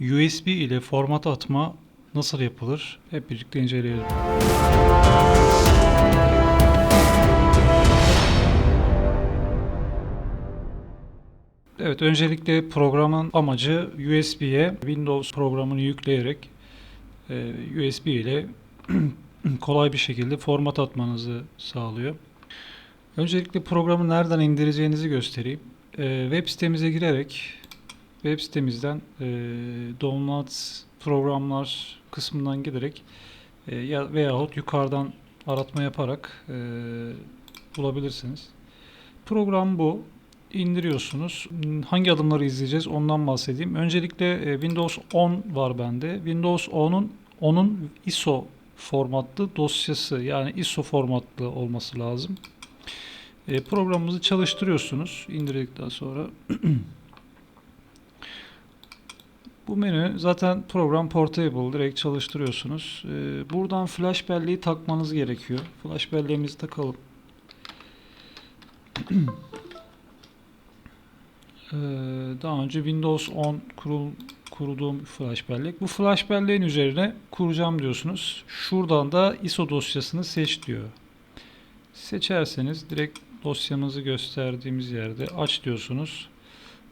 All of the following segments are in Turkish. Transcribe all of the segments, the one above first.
USB ile format atma nasıl yapılır? Hep birlikte inceleyelim. Evet, öncelikle programın amacı USB'ye Windows programını yükleyerek e, USB ile kolay bir şekilde format atmanızı sağlıyor. Öncelikle programı nereden indireceğinizi göstereyim. E, web sitemize girerek web sitemizden e, Downloads programlar kısmından giderek e, ya veyahut yukarıdan aratma yaparak e, bulabilirsiniz. Program bu. İndiriyorsunuz. Hangi adımları izleyeceğiz ondan bahsedeyim. Öncelikle e, Windows 10 var bende. Windows 10'un onun ISO formatlı dosyası yani ISO formatlı olması lazım. E, programımızı çalıştırıyorsunuz indirdikten sonra. Bu menü zaten program portable direkt çalıştırıyorsunuz. E, buradan flash belleği takmanız gerekiyor. Flash belleğimizi takalım. Ee, daha önce Windows 10 kurul, kurduğum flash bellek. Bu flash belleğin üzerine kuracağım diyorsunuz. Şuradan da ISO dosyasını seç diyor. Seçerseniz direkt dosyamızı gösterdiğimiz yerde aç diyorsunuz.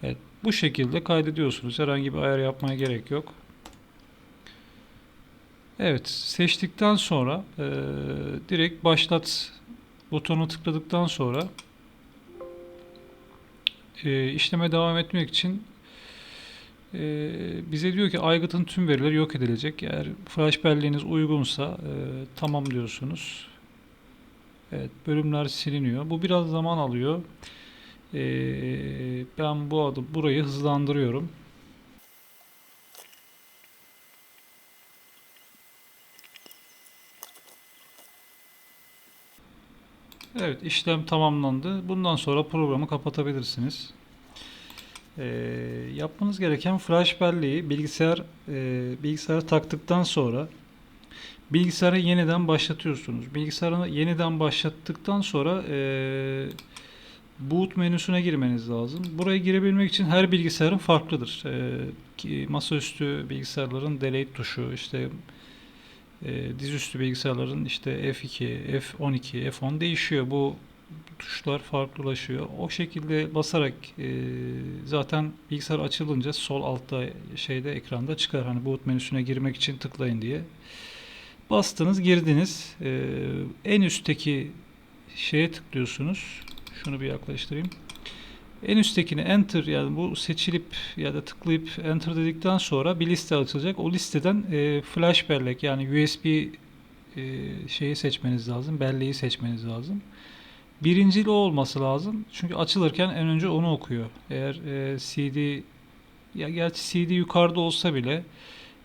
Evet, bu şekilde kaydediyorsunuz. Herhangi bir ayar yapmaya gerek yok. Evet, seçtikten sonra e, direkt başlat butonu tıkladıktan sonra e, işleme devam etmek için e, bize diyor ki aygıtın tüm verileri yok edilecek. Eğer flash belleğiniz uygunsa e, tamam diyorsunuz. Evet, bölümler siliniyor. Bu biraz zaman alıyor. E, ben bu adı burayı hızlandırıyorum. Evet, işlem tamamlandı. Bundan sonra programı kapatabilirsiniz. Ee, yapmanız gereken flash belleği bilgisayar e, bilgisayara taktıktan sonra bilgisayarı yeniden başlatıyorsunuz. Bilgisayarı yeniden başlattıktan sonra e, boot menüsüne girmeniz lazım. Buraya girebilmek için her bilgisayarın farklıdır. E, masaüstü bilgisayarların delete tuşu, işte e, dizüstü bilgisayarların işte F2, F12, F10 değişiyor. Bu tuşlar farklılaşıyor. O şekilde basarak e, zaten bilgisayar açılınca sol altta şeyde ekranda çıkar. Hani boot menüsüne girmek için tıklayın diye. Bastınız, girdiniz. E, en üstteki şeye tıklıyorsunuz. Şunu bir yaklaştırayım. En üsttekini enter yani bu seçilip ya da tıklayıp enter dedikten sonra bir liste açılacak. O listeden e, flash bellek yani USB e, şeyi seçmeniz lazım. Belleği seçmeniz lazım. Birincili o olması lazım. Çünkü açılırken en önce onu okuyor. Eğer e, CD ya gerçi CD yukarıda olsa bile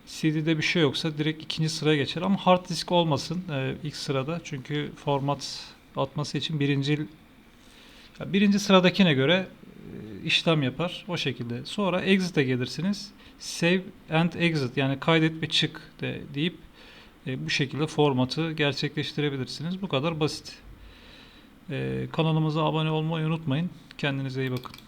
CD'de bir şey yoksa direkt ikinci sıraya geçer ama hard disk olmasın e, ilk sırada. Çünkü format atması için birincil birinci sıradakine göre e, işlem yapar o şekilde. Sonra exit'e gelirsiniz. Save and exit yani kaydet ve çık de deyip e, bu şekilde formatı gerçekleştirebilirsiniz. Bu kadar basit. E, kanalımıza abone olmayı unutmayın. Kendinize iyi bakın.